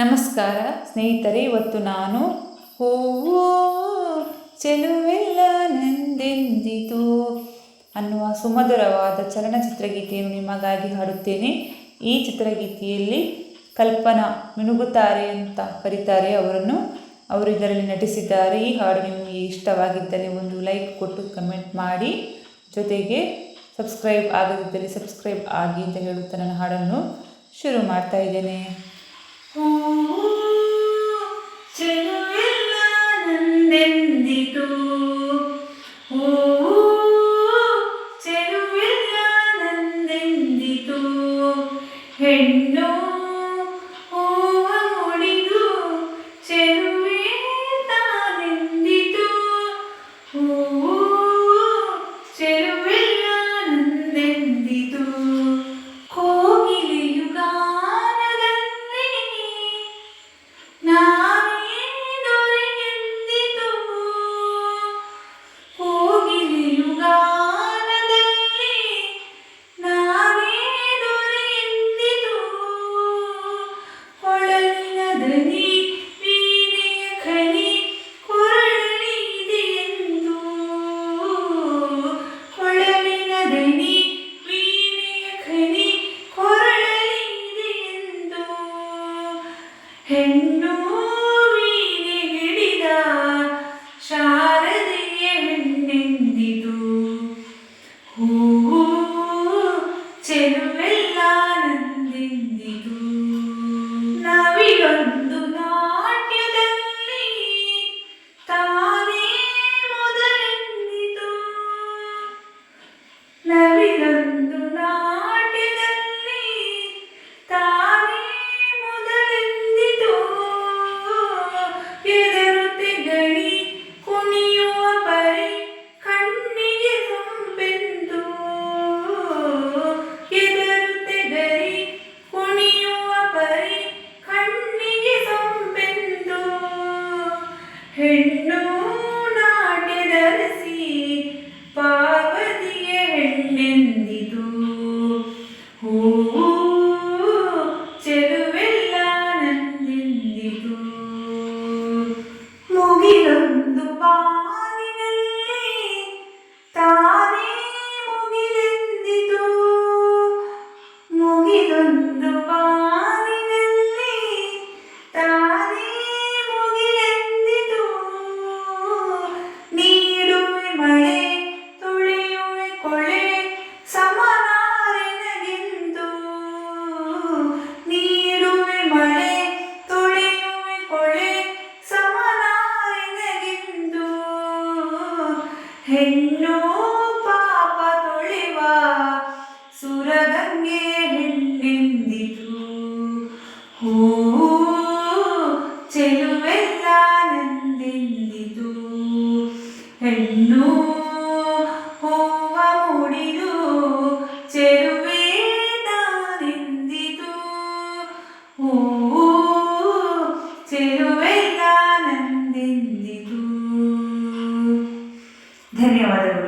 ನಮಸ್ಕಾರ, ಸ್ನೇಹಿತರೆ, ಇವತ್ತು ನಾನು ಹೂವು, ಚೆಲುವೆಲ್ಲ ನಂದೆಂದಿತು ಅನ್ನುವ ಸುಮಧುರವಾದ ಚಲನಚಿತ್ರಗೀತೆಯನ್ನು ನಿಮಗಾಗಿ ಹಾಡುತ್ತೇನೆ. ಈ ಚಿತ್ರಗೀತೆಯಲ್ಲಿ ಕಲ್ಪನಾ ಮಿನುಗುತ್ತಾರೆ ಅಂತ ಕರೀತಾರೆ ಅವರನ್ನು. ಅವರು ಇದರಲ್ಲಿ ನಟಿಸಿದ್ದಾರೆ. ಈ ಹಾಡು ನಿಮಗೆ ಇಷ್ಟವಾಗಿದ್ದರೆ ಒಂದು ಲೈಕ್ ಕೊಟ್ಟು ಕಮೆಂಟ್ ಮಾಡಿ. ಜೊತೆಗೆ ಸಬ್ಸ್ಕ್ರೈಬ್ ಆಗದಿದ್ದರೆ ಸಬ್ಸ್ಕ್ರೈಬ್ ಆಗಿ ಅಂತ ಹೇಳುತ್ತಾ ನನ್ನ ಹಾಡನ್ನು ಶುರು ಮಾಡ್ತಾ ಇದ್ದೇನೆ. ಚೆಲುವೆಲ್ಲ ನಂದೆಂದಿತು ಹೂವು ಚೆಲುವೆಲ್ಲ ನಂದೆಂದಿತು ಹೆಣ್ಣು ಹೆಣ್ಣು ಹೆಣ್ಣು ಪಾಪ ತೊಳಿವ ಸುರಗಂಗೆ ಹೆಣ್ಣೆಂದಿತು. ಹೋ, ಚೆಲುವೆಲ್ಲ ನಂದೆಂದಿತು. ಹೆಣ್ಣು ಹೋವ ಮುಡಿದು ಚೆಲುವೆ ತಾನೆಂದಿತು ಹೋ, ಚೆಲುವೆಲ್ಲ ನಂದೆಂದಿತು. আমাদের